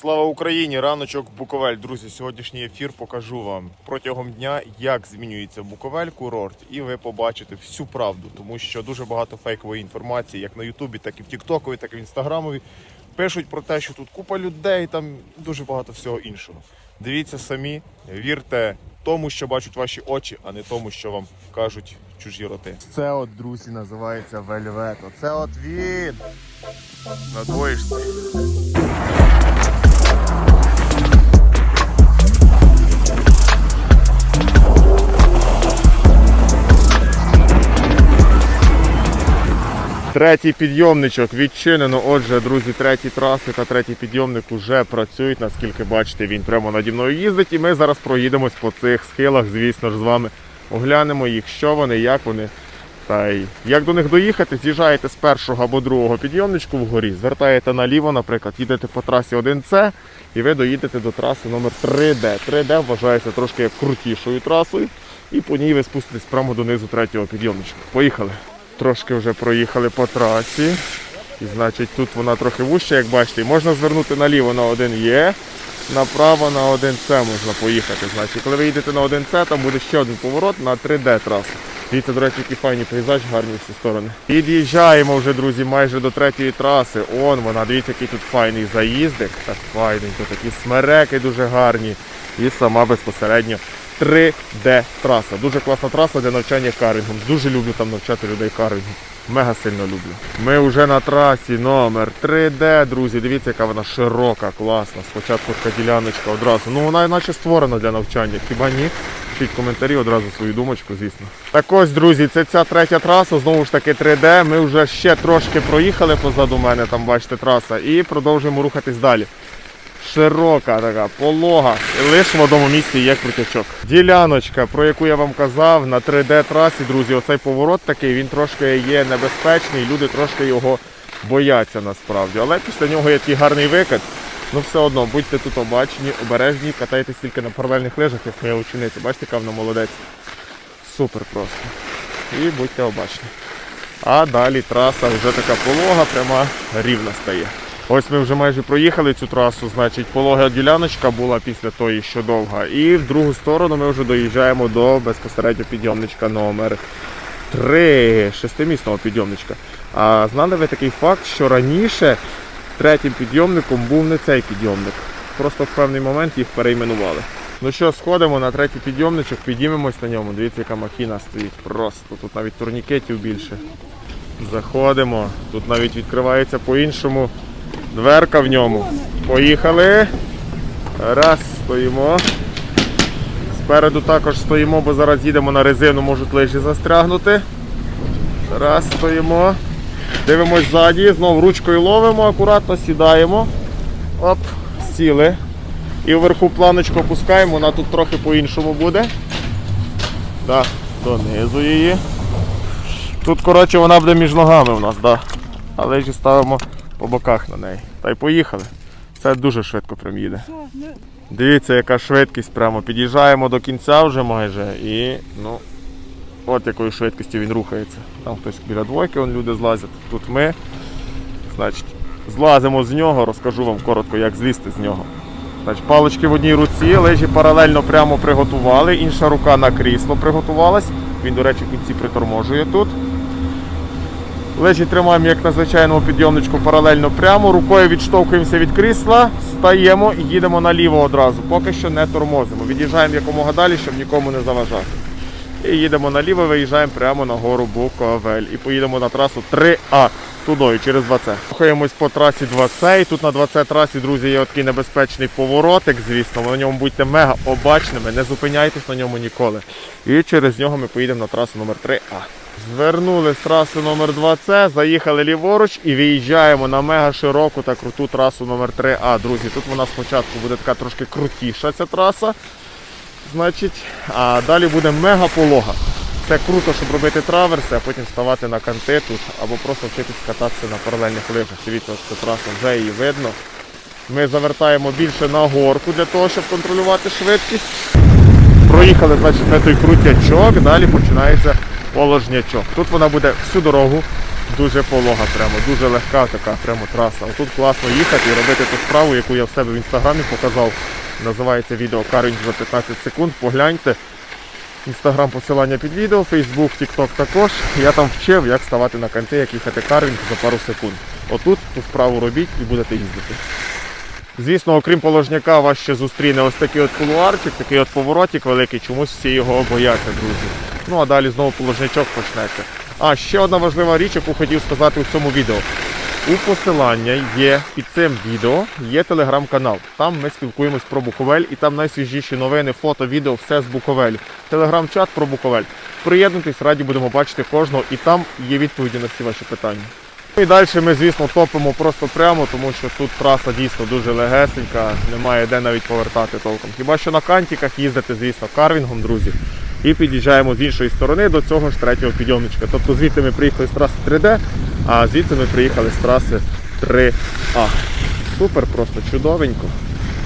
Слава Україні! Раночок Буковель. Друзі, сьогоднішній ефір покажу вам протягом дня, як змінюється Буковель курорт, і ви побачите всю правду, тому що дуже багато фейкової інформації, як на Ютубі, так і в Тіктокові, так і в Інстаграмові. Пишуть про те, що тут купа людей, там дуже багато всього іншого. Дивіться самі, вірте тому, що бачать ваші очі, а не тому, що вам кажуть чужі роти. Це от, друзі, називається вельвето. Це от він на двоєчці. Третій підйомничок відчинено. Отже, друзі, треті траси та третій підйомник вже працюють. Наскільки бачите, він прямо наді мною їздить. І ми зараз проїдемось по цих схилах, звісно ж, з вами оглянемо їх, що вони, як вони. Та й як до них доїхати, з'їжджаєте з першого або другого підйомничку вгорі, звертаєте наліво, наприклад, їдете по трасі 1С і ви доїдете до траси номер 3D. 3D вважається трошки крутішою трасою, і по ній ви спуститесь прямо донизу третього підйомничка. Поїхали. Трошки вже проїхали по трасі. І значить тут вона трохи вужча, як бачите, можна звернути наліво на 1Е, направо на 1С можна поїхати. Значить, коли ви їдете на 1С, там буде ще один поворот на 3D трасу. Дивіться, до речі, який файний пейзаж, гарні всі сторони. Під'їжджаємо вже, друзі, майже до третьої траси. Он вона, дивіться, який тут файний заїздик. Так файненько, такі смереки дуже гарні. І сама безпосередньо 3D траса. Дуже класна траса для навчання карингом. Дуже люблю там навчати людей карингу. Мега сильно люблю. Ми вже на трасі номер 3D, друзі. Дивіться, яка вона широка, класна. Спочатку така діляночка одразу. Ну вона наче створена для навчання. Хіба ні? Пишіть коментарі одразу свою думочку, звісно. Так ось, друзі, це ця третя траса, знову ж таки 3D. Ми вже ще трошки проїхали позаду мене, там бачите траса, і продовжуємо рухатись далі. Широка така, полога. Лише в одному місці є крутячок. Діляночка, про яку я вам казав, на 3D трасі, друзі, оцей поворот такий, він трошки є небезпечний, люди трошки його бояться насправді. Але після нього є такий гарний викид. Ну все одно, будьте тут обачені, обережні, катайтесь тільки на паралельних лижах, як моя учениця. Бачите, яка вона молодець. Супер просто. І будьте обачні. А далі траса вже така полога, пряма рівна стає. Ось ми вже майже проїхали цю трасу, значить полога діляночка була після тої, що довга. І в другу сторону ми вже доїжджаємо до безпосередньо підйомничка номер 3, шестимісного підйомничка. А знали ви такий факт, що раніше третім підйомником був не цей підйомник. Просто в певний момент їх перейменували. Ну що, сходимо на третій підйомничок, підіймемось на ньому. Дивіться, яка махіна стоїть. Просто тут навіть турнікетів більше. Заходимо. Тут навіть відкривається по-іншому дверка в ньому. Поїхали. Раз, стоїмо. Спереду також стоїмо, бо зараз їдемо на резину, можуть лижі застрягнути. Раз, стоїмо. Дивимось ззаді, знову ручкою ловимо, акуратно сідаємо. Оп, сіли. І вверху планочку опускаємо, вона тут трохи по-іншому буде. Так, донизу її. Тут, коротше, вона буде між ногами у нас, да. але ж ставимо по боках на неї. Та й поїхали. Це дуже швидко прям їде. Дивіться, яка швидкість прямо. Під'їжджаємо до кінця вже майже і ну, от якою швидкістю він рухається. Там хтось біля двойки, вон люди злазять. Тут ми. Значить, злазимо з нього, розкажу вам коротко, як злізти з нього. Значить, палички в одній руці, лежі паралельно прямо приготували, інша рука на крісло приготувалась. Він, до речі, в кінці приторможує тут. Лежі тримаємо, як на звичайному підйомничку, паралельно прямо. Рукою відштовхуємося від крісла, стаємо і їдемо наліво одразу. Поки що не тормозимо. Від'їжджаємо якомога далі, щоб нікому не заважати. І їдемо наліво, виїжджаємо прямо на гору Буковель. І поїдемо на трасу 3А тудою через 2С. Рухаємось по трасі 2С. І тут на 2С трасі, друзі, є такий небезпечний поворотик, звісно. Ви на ньому будьте мега обачними, не зупиняйтесь на ньому ніколи. І через нього ми поїдемо на трасу номер 3А. Звернули з траси номер 2С, заїхали ліворуч і виїжджаємо на мега широку та круту трасу номер 3А. Друзі, тут вона спочатку буде така трошки крутіша ця траса. Значить, а далі буде мега полога. Це круто, щоб робити траверси, а потім ставати на канти тут або просто вчитись кататися на паралельних лижах. Дивіться, ось ця траса вже її видно. Ми завертаємо більше на горку для того, щоб контролювати швидкість. Проїхали, значить, на той крутячок, далі починається положнячок. Тут вона буде всю дорогу дуже полога, прямо, дуже легка така прямо траса. Тут класно їхати і робити ту справу, яку я в себе в інстаграмі показав. Називається відео Карінь за 15 секунд. Погляньте. Інстаграм посилання під відео, Фейсбук, Тікток також. Я там вчив, як ставати на канти, як їхати карвінг за пару секунд. Отут ту справу робіть і будете їздити. Звісно, окрім положняка, вас ще зустріне ось такий от кулуарчик, такий от поворотик великий, чомусь всі його бояться, друзі. Ну а далі знову положнячок почнеться. А ще одна важлива річ, яку хотів сказати у цьому відео. У посилання є під цим відео є телеграм-канал. Там ми спілкуємось про Буковель і там найсвіжіші новини, фото, відео, все з Буковелю. Телеграм-чат про Буковель. Приєднуйтесь, раді будемо бачити кожного, і там є відповіді на всі ваші питання. Ну І далі ми, звісно, топимо просто прямо, тому що тут траса дійсно дуже легесенька, немає де навіть повертати толком. Хіба що на кантиках їздити, звісно, карвінгом, друзі. І під'їжджаємо з іншої сторони до цього ж третього підйомничка. Тобто звідти ми приїхали з траси 3D, а звідси ми приїхали з траси 3А. Супер, просто чудовенько.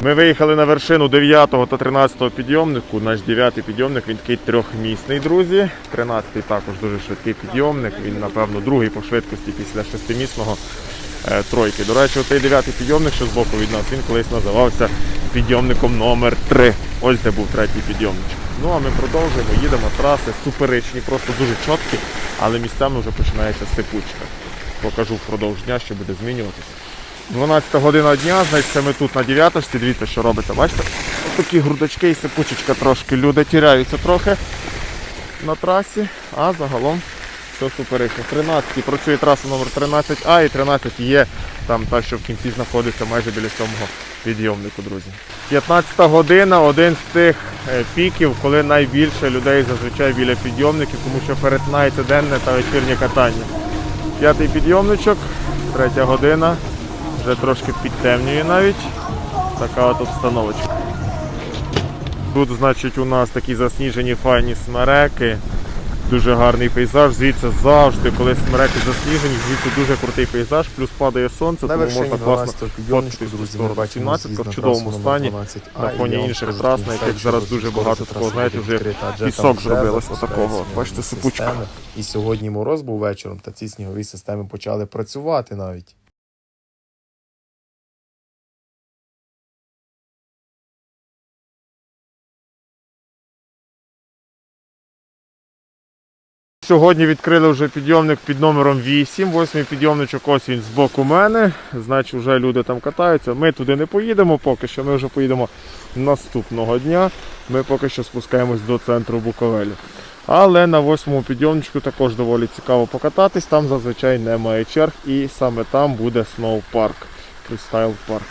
Ми виїхали на вершину 9 та 13 підйомнику. Наш 9 підйомник він такий трьохмісний, друзі. 13 також дуже швидкий підйомник. Він, напевно, другий по швидкості після шестимісного е, тройки. До речі, цей 9 підйомник, що збоку від нас, він колись називався підйомником номер 3 Ось де був третій підйомничок. Ну а ми продовжуємо, їдемо траси суперечні, просто дуже чіткі, але місцями вже починається сипучка. Покажу впродовж дня, що буде змінюватися. 12 година дня, значить ми тут на 9 дивіться, що робиться. Бачите? Ось такі грудочки і сипучечка трошки. Люди тіряються трохи на трасі, а загалом все суперечно. 13 працює траса номер 13А і 13 є там та, що в кінці знаходиться майже біля сьомого підйомнику, друзі. 15 година, один з тих е, піків, коли найбільше людей зазвичай біля підйомників, тому що перетинається денне та вечірнє катання. П'ятий підйомничок, третя година. Вже трошки підтемнює навіть. Така от обстановочка. Тут, значить, у нас такі засніжені файні смереки. Дуже гарний пейзаж. Звідси завжди, коли смереки засніжені, звідси дуже крутий пейзаж, плюс падає сонце, тому можна класно 12 підйомничку, фоткатись друзі, зі ми сторони. бачимо 17 в чудовому стані. на фоні інших трас, на яких зараз дуже багато такого, знаєте, вже пісок зробилось отакого. такого. Бачите, сипучка. І сьогодні мороз був вечором, та ці снігові системи почали працювати навіть. Сьогодні відкрили вже підйомник під номером 8. Восьмий підйомничок ось він з боку мене. Значить, вже люди там катаються. Ми туди не поїдемо поки що. Ми вже поїдемо наступного дня. Ми поки що спускаємось до центру Буковелю. Але на восьмому підйомничку також доволі цікаво покататись. Там зазвичай немає черг і саме там буде сноу-парк. Фрістайл парк.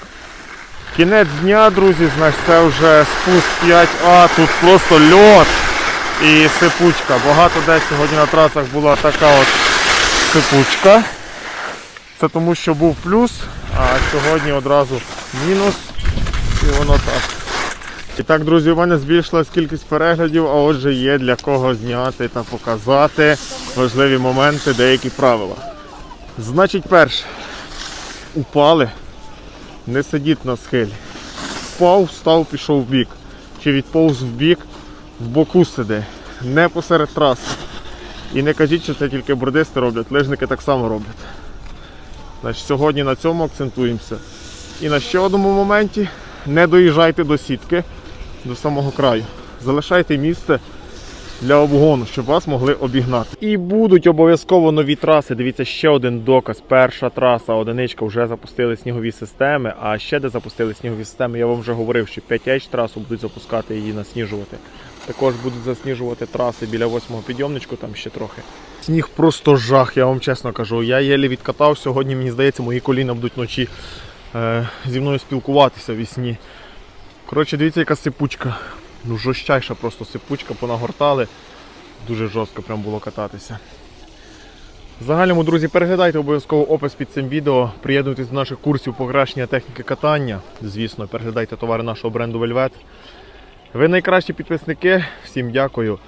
Кінець дня, друзі, значить це вже спуск 5А, тут просто льот і сипучка. Багато десь сьогодні на трасах була така от сипучка. Це тому, що був плюс, а сьогодні одразу мінус. І воно так. І так, друзі, у мене збільшилась кількість переглядів, а отже є для кого зняти та показати важливі моменти, деякі правила. Значить, перше, упали, не сидіть на схилі. Впав, встав, пішов в бік. Чи відповз в бік, в боку сиди, не посеред траси. І не кажіть, що це тільки бордисти роблять, лижники так само роблять. Значить, сьогодні на цьому акцентуємося. І на ще одному моменті не доїжджайте до сітки до самого краю. Залишайте місце для обгону, щоб вас могли обігнати. І будуть обов'язково нові траси. Дивіться, ще один доказ. Перша траса, одиничка, вже запустили снігові системи. А ще де запустили снігові системи, я вам вже говорив, що 5H трасу будуть запускати її насніжувати. Також будуть засніжувати траси біля восьмого підйомничку, там ще трохи. Сніг просто жах, я вам чесно кажу. Я єлі відкатав сьогодні, мені здається, мої коліна будуть вночі е, зі мною спілкуватися в сні. Коротше, дивіться, яка сипучка. Ну, жорстчайша просто сипучка, понагортали. Дуже жорстко прям було кататися. В загальному, друзі, переглядайте обов'язково опис під цим відео. Приєднуйтесь до наших курсів покращення техніки катання. Звісно, переглядайте товари нашого бренду Velvet. Ви найкращі підписники. Всім дякую.